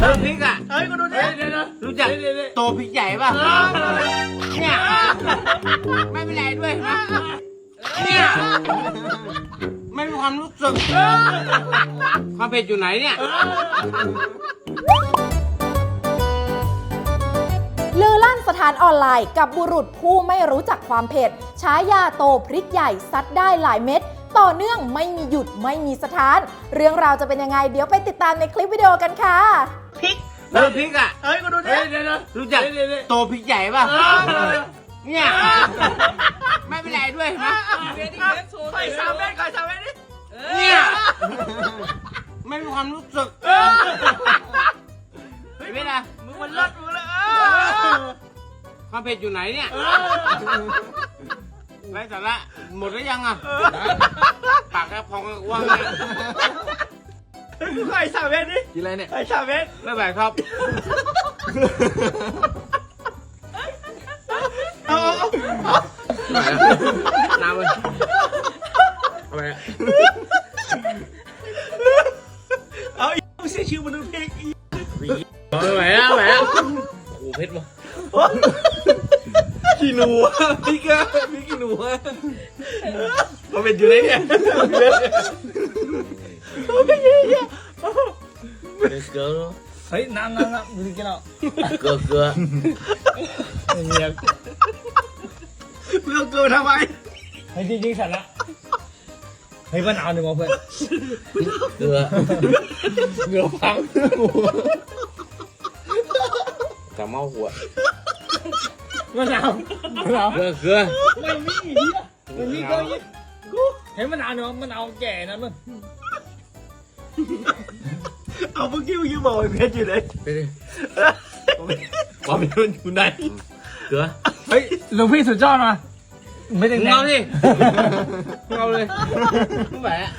เออพริกอะเฮ้ยกูดูดิรู้จักโตพริกใหญ่ป่ะเนี่ยไม่เป็นไรด้วยนะเนี่ยไม่มีความรู้สึกความเผ็ดอยู่ไหนเนี่ยลือลั่นสถานออนไลน์กับบุรุษผู้ไม่รู้จักความเผ็ดฉายาโตพริกใหญ่ซัดได้หลายเม็ด ต่อเนื่องไม่มีหยุดไม่มีสถาน เรื่องราวจะเป็นยังไงเดี๋ยวไปติดตามในคลิปวิดีโอกันค่ะ พริกเออพริกอะเฮ้ยกูดูดิรู้จักโตพริกใหญ่ป่ะเนี่ยไม่เป็นไรด้วยนะไข่สามเม็ดไข่สามเม็ดดิเนี่ยไม่มีความรู้สึกเห็นไหมล่ะมึงมันเลิศมึงเลยความเผ็ดอยู่ไหนเนี่ยไรสาระหมดแล้วยังอะปากแค่พองว่างเลยเฮ้ยกู ไข่สามเม็ดดิกินอะไรเนี่ยไข่สามเม็ดไม่ไหวครับ เอาเอาเอาน้ำเลยเอาไปเอาอีกมึงเสียชื่อมันดูพริกอีไม่ไหวแล้วไม่ไหวแล้วโอ้โหเผ็ดว่ะขี้หนูพริกอะพริกขี้หนูอะมันเป็นอยู่ไหนเนี่ยมันเป็นยังไง เกลือเฮ้ยน้ำน้ำน้ำมึงกินเอาเกลือเกลือเงียบมึงเอาเกินทำไมเฮ้ยจริงๆฉันละเฮ้ยมะนาวหนึ่งมาเพื่อนเกลือเหงือพังจะเมาหัวมะนาวมะนาวเกลือเกลือไม่มีไม่มีก็ยี่เฮ้ยมะนาวหนึ่งมะนาวแก่นะมึง เอาเมื่อกี้มึงยังบอกไอ้เพชรอยู่เลยไปดิความเผ็ดมันอยู่ไหนเกลือเฮ้ยหลวงพี่สุดยอดมาไม่ได้มึงแดเอางดิมึงเอาเลยไม่ไหวอะ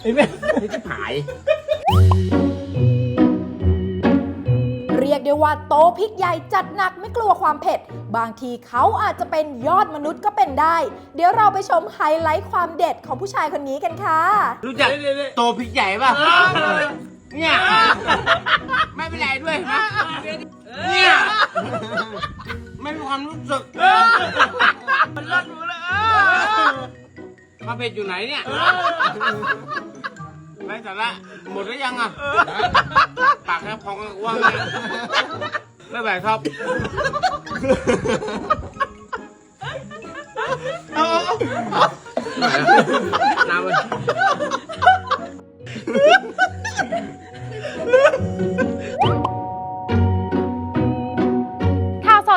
ไอ้แม่นี่จะหายเรียก ได้ว่าโตพริกใหญ่จัดหนักไม่กลัวความเผ็ด บางทีเขาอาจจะเป็นยอดมนุษย์ก็เป็นได้ เดี๋ยวเราไปชมไฮไลท์ความเด็ดของผู้ชายคนนี้กันค่ะ รู้จักโตพริกใหญ่ป่ะเนี่ยไม่เป็นไรด้วยนะเนี่ยไม่มีความรู้สึกมันเลิศมึงเลยความเผ็ดอยู่ไหนเนี่ยไร สาระหมดแล้วยังอะปากแค่พองว่างเลยไม่ไหวครับเอาเอาเอาน้ำเลย